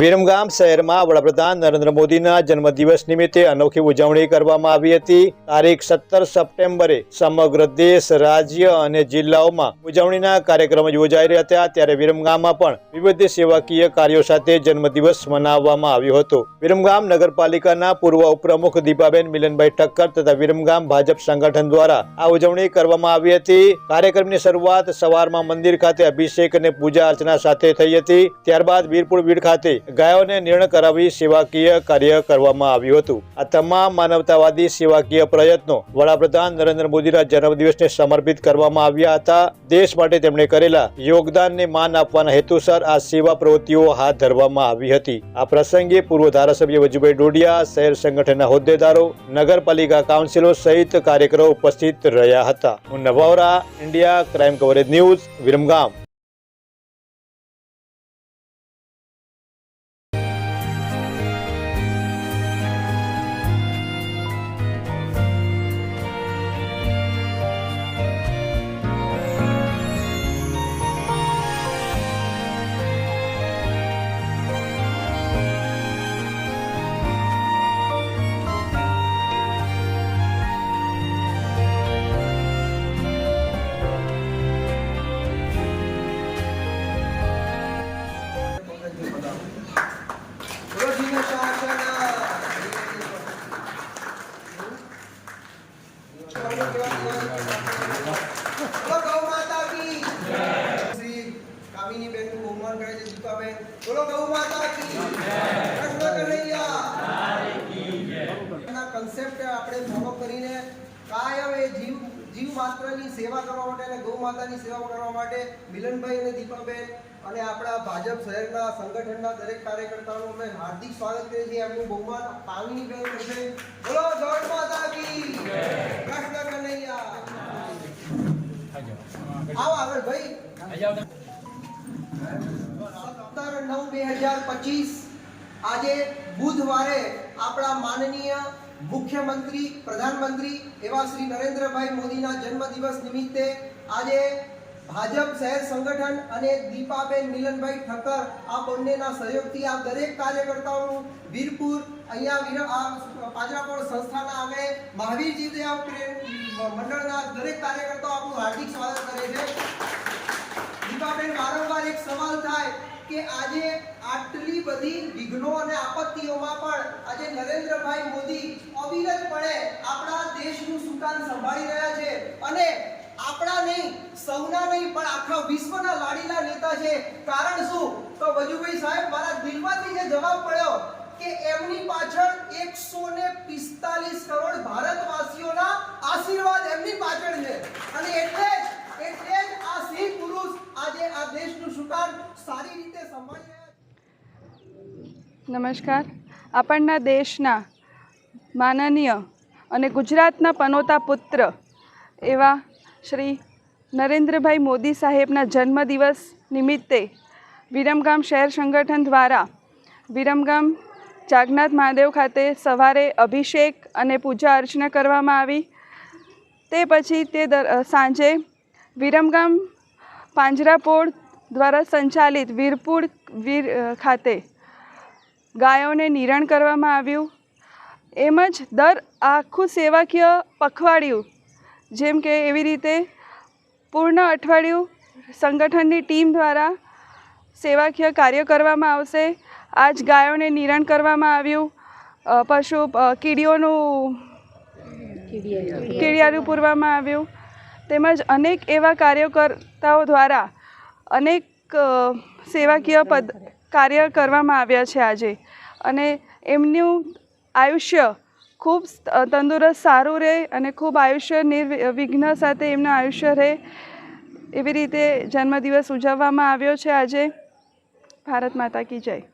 વિરમગામ શહેરમાં વડાપ્રધાન નરેન્દ્ર મોદીના જન્મદિવસ નિમિત્તે અનોખી ઉજવણી કરવામાં આવી હતી. તારીખ સત્તર સપ્ટેમ્બરે સમગ્ર દેશ, રાજ્ય અને જિલ્લાઓમાં ઉજવણીના કાર્યક્રમો યોજાઈ રહ્યા હતા. ત્યારે વિરમગામમાં પણ વિવિધ સેવાકીય કાર્યો સાથે જન્મદિવસ મનાવવામાં આવ્યો હતો. વિરમગામ નગરપાલિકાના પૂર્વ ઉપપ્રમુખ દીપાબેન મિલનભાઈ ઠક્કર તથા વિરમગામ ભાજપ સંગઠન દ્વારા આ ઉજવણી કરવામાં આવી હતી. કાર્યક્રમની શરૂઆત સવારમાં મંદિર ખાતે અભિષેક અને પૂજા અર્ચના સાથે થઈ હતી. ત્યારબાદ વીરપુર વીડ ખાતે ગાયોને નિર્ણય કરાવી સેવાકીય કાર્ય કરવામાં આવ્યું હતું. આ તમામ માનવતાવાદી સેવાકીય પ્રયત્નો વડાપ્રધાન નરેન્દ્ર મોદીના જન્મદિવસને સમર્પિત કરવામાં આવ્યા હતા. દેશ માટે તેમણે કરેલા યોગદાનને માન આપવાના હેતુસર આ સેવા પ્રવૃત્તિઓ હાથ ધરવામાં આવી હતી. આ પ્રસંગે પૂર્વ ધારાસભ્ય વજુભાઈ ડોડિયા, શહેર સંગઠનના હોદ્દેદારો, નગરપાલિકા કાઉન્સિલો સહિત કાર્યકરો ઉપસ્થિત રહ્યા હતા. હું નવાવરા, India, crime coverage news, Viramgam. ગૌ માતા કી આપણે ફોલો કરીને કાયમ એ જીવ જીવ માત્રની સેવા કરવા માટે ગૌ માતાની સેવા કરવા માટે મિલનભાઈ અને દીપાબેન અને આપણા ભાજપ શહેરના સંગઠનના દરેક કાર્યકર્તાઓનું અમે હાર્દિક સ્વાગત કરીએ છીએ. એમનું બહુમાન પામીની બેન કરશે બોલો ગૌ માતા કી કૃષ્ણ કનૈયા. આવો આગળ ભાઈ. સત્તર નવ બે હજાર પચીસ. આજે બુધવારે આપણા માનનીય મુખ્યમંત્રી, પ્રધાનમંત્રી એવા શ્રી નરેન્દ્રભાઈ મોદીના જન્મદિવસ નિમિત્તે આજે ભાજપ શહેર સંગઠન અને દીપાબેન મિલનભાઈ ઠક્કર આ બંનેના સહયોગથી આ દરેક કાર્યકર્તાઓનું વીરપુર અહીંયા પાંજરાપોળ સંસ્થાના આગળ મહાવીરજી મંડળના દરેક કાર્યકર્તાઓ આપણું હાર્દિક સ્વાગત કરે છે. દીપાબેન વારંવાર એક સવાલ થાય કે આજે આટલી બધી વિઘ્નો અને આપત્તિઓમાં પણ આજે નરેન્દ્રભાઈ મોદી અવિરતપણે આપણા દેશનું સુકાન સંભાળી રહ્યા છે અને આપણા નહીં, સૌના નહીં, પણ આખા વિશ્વના લાડીલા નેતા છે. કારણ શું? તો વજુભાઈ સાહેબ, મારા દિલમાંથી જે જવાબ મળ્યો કે એમની પાછળ એકસો ને પિસ્તાલીસ કરોડ ભારતવાસીઓના આશીર્વાદ એમની પાછળ છે અને એટલે જ એટલે જ આ સિંહ પુરુષ આજે આ દેશનું સુકાન સારી રીતે સંભાળી રહ્યા છે નમસ્કાર. આપણના દેશના માનનીય અને ગુજરાતના પનોતા પુત્ર એવા શ્રી નરેન્દ્રભાઈ મોદી સાહેબના જન્મદિવસ નિમિત્તે વિરમગામ શહેર સંગઠન દ્વારા વિરમગામ જાગનાથ મહાદેવ ખાતે સવારે અભિષેક અને પૂજા અર્ચના કરવામાં આવી. તે પછી તે સાંજે વિરમગામ પાંજરાપોળ દ્વારા સંચાલિત વીરપુર વીર ખાતે ગાયોને નિરણ કરવામાં આવ્યું. એમ જ દર આખું સેવાકીય પખવાડિયું, જેમ કે એવી રીતે પૂર્ણ અઠવાડિયું સંગઠનની ટીમ દ્વારા સેવાકીય કાર્ય કરવામાં આવશે. આજ ગાયોને નિરણ કરવામાં આવ્યું. પશુ કીડીઓનું કીડિયારું પૂરવામાં આવ્યું. તેમજ અનેક એવા કાર્યકર્તાઓ દ્વારા અનેક અ, સેવાકીય પદ કાર્ય કરવામાં આવ્યા છે આજે. અને એમનું આયુષ્ય ખૂબ તંદુરસ્ત સારું રહે અને ખૂબ આયુષ્ય નિર્વિઘ્ન સાથે એમનું આયુષ્ય રહે એવી રીતે જન્મદિવસ ઉજવવામાં આવ્યો છે આજે. ભારત માતા કી જય.